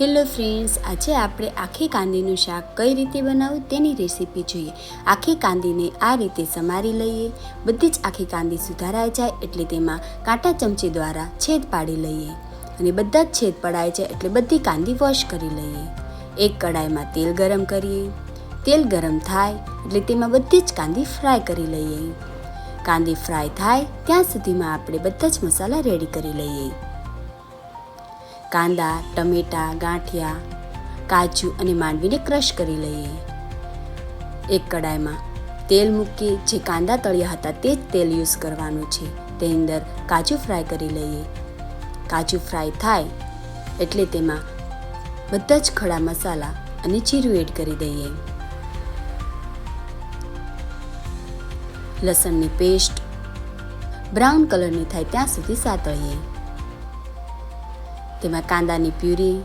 Hello friends, આજે આપણે આખી કાંદીનું શાક કઈ રીતે બનાવવું તેની રેસીપી જોઈએ. આખી કાંદીને આ રીતે સમારી લઈએ. બધી જ આખી કાંદી સુધારાઈ જાય એટલે તેમાં કાંટા ચમચી દ્વારા છેદ પાડી લઈએ અને બધા જ છેદ પડાય છે એટલે બધી કાંદી વોશ કરી લઈએ. એક કડાઈમાં તેલ ગરમ કરીએ. તેલ ગરમ થાય એટલે તેમાં બધી જ કાંદી ફ્રાય કરી લઈએ. કાંદી ફ્રાય થાય ત્યાં સુધીમાં આપણે બધા જ મસાલા રેડી કરી લઈએ. કાંદા, ટમેટાં, ગાંઠિયા, કાજુ અને માંડવીને ક્રશ કરી લઈએ. એક કડાઈમાં તેલ મૂકી જે કાંદા તળિયા હતા તે જ તેલ યુઝ કરવાનું છે. તે અંદર કાજુ ફ્રાય કરી લઈએ. કાજુ ફ્રાય થાય એટલે તેમાં બધા જ ખડા મસાલા અને જીરું એડ કરી દઈએ. લસણની પેસ્ટ બ્રાઉન કલરની થાય ત્યાં સુધી સાતળીએ. તેમાં કાંદાની પ્યુરી.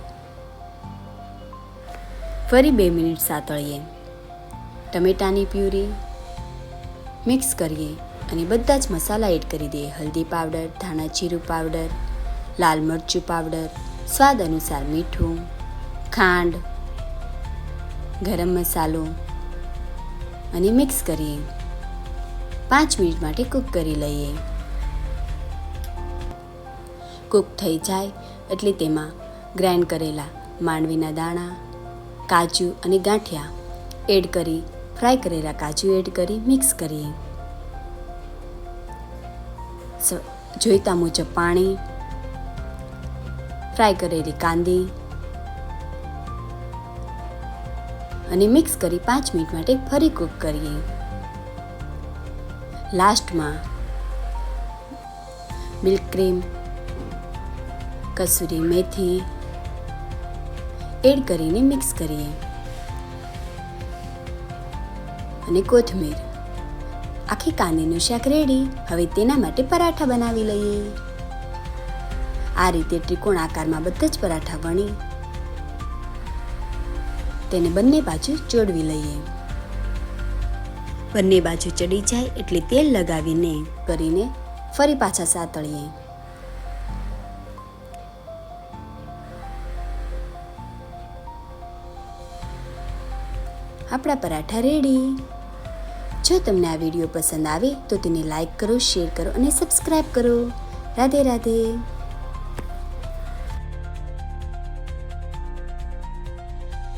ફરી બે મિનિટ સાતળીએ. ટમેટાની પ્યુરી. મિક્સ કરીએ અને બધા જ મસાલા એડ કરી દઈએ. હલ્દી પાવડર, ધાણા જીરું પાવડર, લાલ મરચું પાવડર, સ્વાદ અનુસાર મીઠું, ખાંડ, ગરમ મસાલો અને મિક્સ કરીએ. પાંચ મિનિટ માટે કૂક કરી લઈએ. કૂક થઈ જાય એટલે તેમાં ગ્રાઇન્ડ કરેલા માંડવીના દાણા, કાજુ અને ગાંઠિયા એડ કરી, ફ્રાય કરેલા કાજુ એડ કરી, મિક્સ કરીએ જોઈતા મુજબ પાણી, ફ્રાય કરેલી કાંદી અને મિક્સ કરી પાંચ મિનિટ માટે ફરી કૂક કરીએ. લાસ્ટમાં મિલ્ક ક્રીમ કસૂરી મેથી એડ કરીને મિક્સ કરીએ. અને કોથમીર. આખી કાંદીનું શાક રેડી. હવે તેના માટે પરાઠા બનાવી લઈએ. આ રીતે ત્રિકોણ આકારમાં બધા જ પરાઠા વણી. તેને બંને બાજુ જોડવી લઈએ. બંને બાજુ ચડી જાય એટલે તેલ લગાવીને કરીને ફરી પાછા સાતળીએ. આપણા પરાઠા રેડી જો તમને આ વીડિયો પસંદ આવે તો તેને લાઈક કરો શેર કરો અને સબસ્ક્રાઈબ કરો. રાધે રાધે.